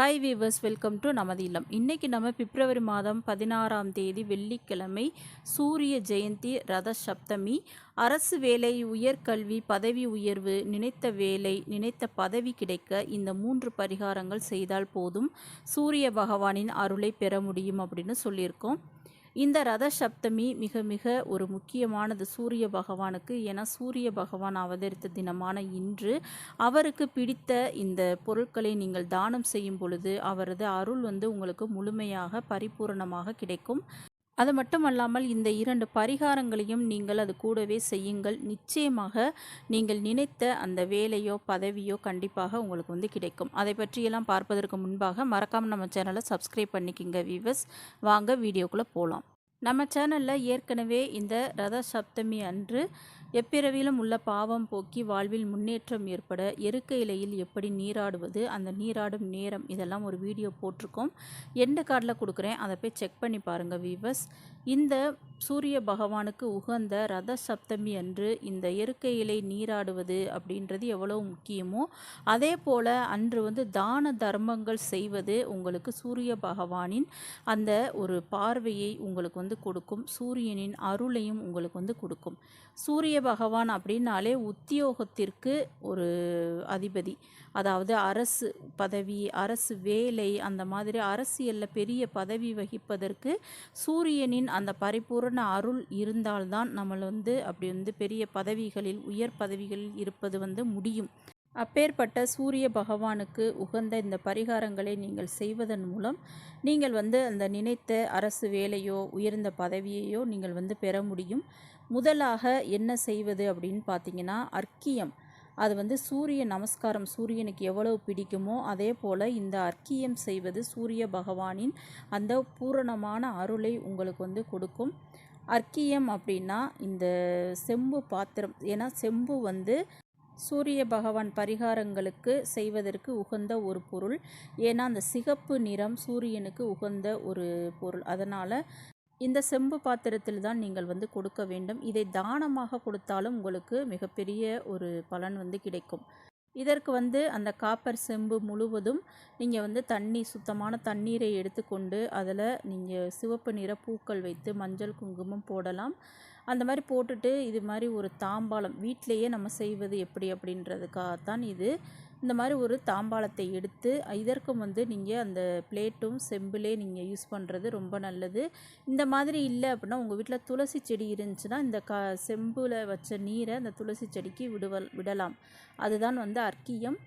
Hi viewers welcome to நமது இல்லம். இன்றைக்கி நம்ம பிப்ரவரி மாதம் பதினாறாம் தேதி வெள்ளிக்கிழமை சூரிய ஜெயந்தி ரத சப்தமி. அரசு வேலை உயர்கல்வி பதவி உயர்வு நினைத்த வேலை நினைத்த பதவி கிடைக்க இந்த மூன்று பரிகாரங்கள் செய்தால் போதும். சூரிய பகவானின் அருளை பெற முடியும் அப்படின்னு சொல்லியிருக்கோம். இந்த ரத சப்தமி மிக மிக ஒரு முக்கியமானது. சூரிய பகவானுக்கு. ஏன்னா சூரிய பகவான் அவதரித்த தினமான இன்று அவருக்கு பிடித்த இந்த பொருட்களை நீங்கள் தானம் செய்யும் பொழுது அவரது அருள் வந்து உங்களுக்கு முழுமையாக பரிபூரணமாக கிடைக்கும். அது மட்டுமல்லாமல் இந்த இரண்டு பரிகாரங்களையும் நீங்கள் அது கூடவே செய்யுங்கள். நிச்சயமாக நீங்கள் நினைத்த அந்த வேலையோ பதவியோ கண்டிப்பாக உங்களுக்கு வந்து கிடைக்கும். அதை பற்றியெல்லாம் பார்ப்பதற்கு முன்பாக மறக்காமல் நம்ம சேனலை சப்ஸ்கிரைப் பண்ணிக்கிங்க வீவர்ஸ் வாங்க வீடியோக்குள்ளே போகலாம் நம்ம சேனலில் ஏற்கனவே இந்த ரத சப்தமி அன்று எப்பிறவிலும் உள்ள பாவம் போக்கி வாழ்வில் முன்னேற்றம் ஏற்பட எருக்க இலையில் எப்படி நீராடுவது அந்த நீராடும் நேரம் இதெல்லாம் ஒரு வீடியோ போட்டிருக்கோம். எந்த கார்டில் கொடுக்குறேன் அதை போய் செக் பண்ணி பாருங்கள் வீவர்ஸ் இந்த சூரிய பகவானுக்கு உகந்த ரத சப்தமி அன்று இந்த எருக்க இலை நீராடுவது அப்படின்றது எவ்வளோ முக்கியமோ அதே போல் அன்று வந்து தான தர்மங்கள் செய்வது உங்களுக்கு சூரிய பகவானின் அந்த ஒரு பார்வையை உங்களுக்கு வந்து கொடுக்கும். சூரியனின் அருளையும் உங்களுக்கு வந்து கொடுக்கும். சூரிய பகவான் அப்படின்னாலே உத்தியோகத்திற்கு ஒரு அதிபதி. அதாவது அரசு பதவி அரசு வேலை அந்த மாதிரி அரசியலில் பெரிய பதவி வகிப்பதற்கு சூரியனின் அந்த பரிபூரண அருள் இருந்தால்தான் நம்மளை வந்து அப்படி வந்து பெரிய பதவிகளில் உயர் பதவிகளில் இருப்பது வந்து முடியும். அப்பேற்பட்ட சூரிய பகவானுக்கு உகந்த இந்த பரிகாரங்களை நீங்கள் செய்வதன் மூலம் நீங்கள் வந்து அந்த நினைத்த அரசு வேலையோ உயர்ந்த பதவியையோ நீங்கள் வந்து பெற முடியும். முதலாக என்ன செய்வது அப்படின்னு பார்த்தீங்கன்னா அர்க்கியம். அது வந்து சூரிய நமஸ்காரம் சூரியனுக்கு எவ்வளவு பிடிக்குமோ அதே போல் இந்த அர்க்கியம் செய்வது சூரிய பகவானின் அந்த பூரணமான அருளை உங்களுக்கு வந்து கொடுக்கும். அர்க்கியம் அப்படின்னா இந்த செம்பு பாத்திரம் ஏன்னா செம்பு வந்து சூரிய பகவான் பரிகாரங்களுக்கு செய்வதற்கு உகந்த ஒரு பொருள். ஏன்னா அந்த சிகப்பு நிறம் சூரியனுக்கு உகந்த ஒரு பொருள். அதனால் இந்த செம்பு பாத்திரத்தில் தான் நீங்கள் வந்து கொடுக்க வேண்டும். இதை தானமாக கொடுத்தாலும் உங்களுக்கு மிகப்பெரிய ஒரு பலன் வந்து கிடைக்கும். இதற்கு வந்து அந்த காப்பர் செம்பு முழுவதும் நீங்கள் வந்து தண்ணி சுத்தமான தண்ணீரை எடுத்துக்கொண்டு அதில் நீங்கள் சிவப்பு நிற பூக்கள் வைத்து மஞ்சள் குங்குமம் போடலாம். அந்த மாதிரி போட்டுட்டு இது மாதிரி ஒரு தாம்பாளம் வீட்டிலையே நம்ம செய்வது எப்படி அப்படின்றதுக்காகத்தான் இது. இந்த மாதிரி ஒரு தாம்பாளத்தை எடுத்து இதற்கும் வந்து நீங்கள் அந்த பிளேட்டும் செம்பிலே நீங்கள் யூஸ் பண்ணுறது ரொம்ப நல்லது. இந்த மாதிரி இல்லை அப்படின்னா உங்கள் வீட்டில் துளசி செடி இருந்துச்சுன்னா இந்த க செம்பில் வச்ச நீரை அந்த துளசி செடிக்கு விடுவல் விடலாம். அதுதான் வந்து அர்க்கியம்.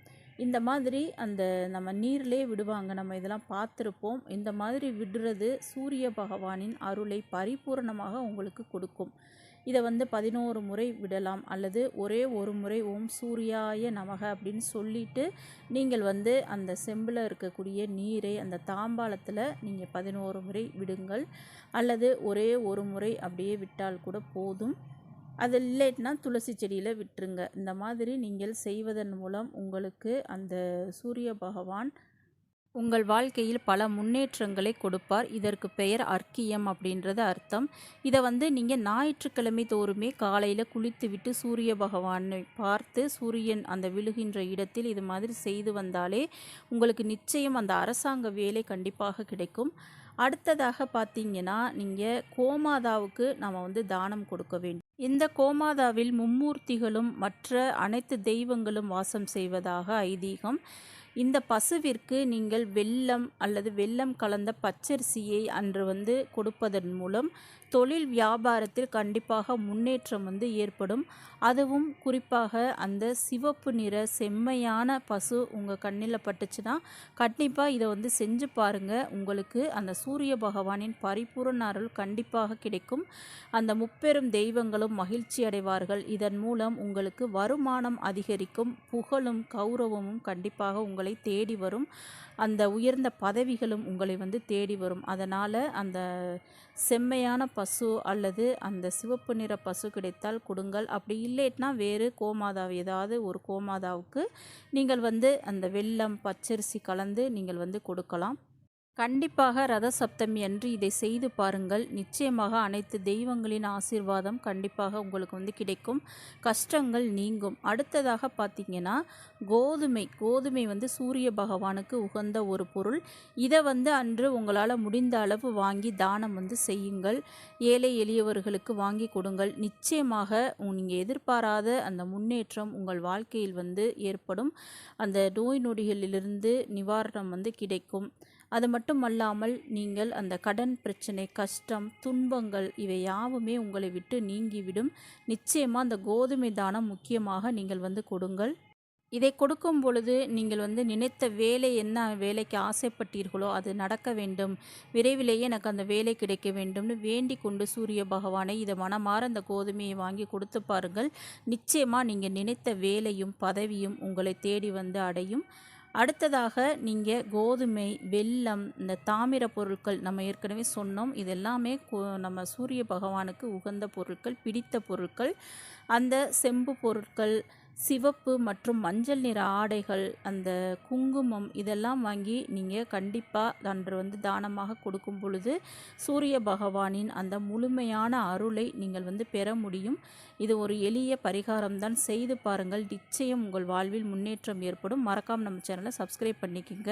இந்த மாதிரி அந்த நம்ம நீர்லே விடுவாங்க. நம்ம இதெல்லாம் பார்த்துருப்போம். இந்த மாதிரி விடுறது சூரிய பகவானின் அருளை பரிபூரணமாக உங்களுக்கு கொடுக்கும். இதை வந்து பதினோரு முறை விடலாம் அல்லது ஒரே ஒரு முறை ஓம் சூர்யாய நமக அப்படின்னு சொல்லிட்டு நீங்கள் வந்து அந்த செம்பில் இருக்கக்கூடிய நீரை அந்த தாம்பாளத்தில் நீங்கள் பதினோரு முறை விடுங்கள். அல்லது ஒரே ஒரு முறை அப்படியே விட்டால் கூட போதும். அது இல்லைன்னா துளசி செடியில் விட்டுருங்க. இந்த மாதிரி நீங்கள் செய்வதன் மூலம் உங்களுக்கு அந்த சூரிய பகவான் உங்கள் வாழ்க்கையில் பல முன்னேற்றங்களை கொடுப்பார். இதற்கு பெயர் அர்க்கியம் அப்படின்றது அர்த்தம். இதை வந்து நீங்கள் ஞாயிற்றுக்கிழமை தோறுமே காலையில் குளித்துவிட்டு சூரிய பகவானை பார்த்து சூரியன் அந்த விழுகின்ற இடத்தில் இது மாதிரி செய்து வந்தாலே உங்களுக்கு நிச்சயம் அந்த அரசாங்க வேலை கண்டிப்பாக கிடைக்கும். அடுத்ததாக பார்த்தீங்கன்னா நீங்கள் கோமாதாவுக்கு நம்ம வந்து தானம் கொடுக்க வேண்டும். இந்த கோமாதாவில் மும்மூர்த்திகளும் மற்ற அனைத்து தெய்வங்களும் வாசம் செய்வதாக ஐதீகம். இந்த பசுவிற்கு நீங்கள் வெல்லம் அல்லது வெல்லம் கலந்த பச்சரிசியை அன்று வந்து கொடுப்பதன் மூலம் தொழில் வியாபாரத்தில் கண்டிப்பாக முன்னேற்றம் வந்து ஏற்படும். அதுவும் குறிப்பாக அந்த சிவப்பு நிற செம்மையான பசு உங்கள் கண்ணில் பட்டுச்சுன்னா கண்டிப்பாக இதை வந்து செஞ்சு பாருங்கள் உங்களுக்கு அந்த சூரிய பகவானின் பரிபூர்ண அருள் கண்டிப்பாக கிடைக்கும். அந்த முப்பெரும் தெய்வங்களும் மகிழ்ச்சி அடைவார்கள். இதன் மூலம் உங்களுக்கு வருமானம் அதிகரிக்கும். புகழும் கௌரவமும் கண்டிப்பாக உங்களை தேடி வரும். அந்த உயர்ந்த பதவிகளும் உங்களை வந்து தேடி வரும். அதனால் அந்த செம்மையான பசு அல்லது அந்த சிவப்பு நிற பசு கிடைத்தால் கொடுங்கள். அப்படி இல்லைன்னா வேறு கோமாதா ஏதாவது ஒரு கோமாதாவுக்கு நீங்கள் வந்து அந்த வெள்ளம் பச்சரிசி கலந்து நீங்கள் வந்து கொடுக்கலாம். கண்டிப்பாக ரத சப்தமி அன்று இதை செய்து பாருங்கள். நிச்சயமாக அனைத்து தெய்வங்களின் ஆசீர்வாதம் கண்டிப்பாக உங்களுக்கு வந்து கிடைக்கும். கஷ்டங்கள் நீங்கும். அடுத்ததாக பார்த்தீங்கன்னா கோதுமை. கோதுமை வந்து சூரிய பகவானுக்கு உகந்த ஒரு பொருள். இதை வந்து அன்று உங்களால் முடிந்த அளவு வாங்கி தானம் வந்து செய்யுங்கள். ஏழை எளியவர்களுக்கு வாங்கி கொடுங்கள். நிச்சயமாக நீங்கள் எதிர்பாராத அந்த முன்னேற்றம் உங்கள் வாழ்க்கையில் வந்து ஏற்படும். அந்த நோய் நொடிகளிலிருந்து நிவாரணம் வந்து கிடைக்கும். அது மட்டுமல்லாமல் நீங்கள் அந்த கடன் பிரச்சனை கஷ்டம் துன்பங்கள் இவை யாவுமே உங்களை விட்டு நீங்கிவிடும். நிச்சயமாக அந்த கோதுமை தானம் முக்கியமாக நீங்கள் வந்து கொடுங்கள். இதை கொடுக்கும் பொழுது நீங்கள் வந்து நினைத்த வேலை என்ன வேலைக்கு ஆசைப்பட்டீர்களோ அது நடக்க வேண்டும். விரைவிலேயே எனக்கு அந்த வேலை கிடைக்க வேண்டும்னு வேண்டி கொண்டு சூரிய பகவானை இதை மனமாற அந்த கோதுமையை வாங்கி கொடுத்து பாருங்கள். நிச்சயமாக நீங்கள் நினைத்த வேலையும் பதவியும் உங்களை தேடி வந்து அடையும். அடுத்ததாக நீங்கள் கோதுமை வெல்லம் இந்த தாமிர பொருட்கள் நம்ம ஏற்கனவே சொன்னோம். இது எல்லாமே நம்ம சூரிய பகவானுக்கு உகந்த பொருட்கள் பிடித்த பொருட்கள். அந்த செம்பு பொருட்கள் சிவப்பு மற்றும் மஞ்சள் நிற ஆடைகள் அந்த குங்குமம் இதெல்லாம் வாங்கி நீங்கள் கண்டிப்பாக அன்று வந்து தானமாக கொடுக்கும் பொழுது சூரிய பகவானின் அந்த முழுமையான அருளை நீங்கள் வந்து பெற முடியும். இது ஒரு எளிய பரிகாரம் தான். செய்து பாருங்கள். நிச்சயம் உங்கள் வாழ்வில் முன்னேற்றம் ஏற்படும். மறக்காமல் நம்ம சேனலை சப்ஸ்கிரைப் பண்ணிக்கிங்க.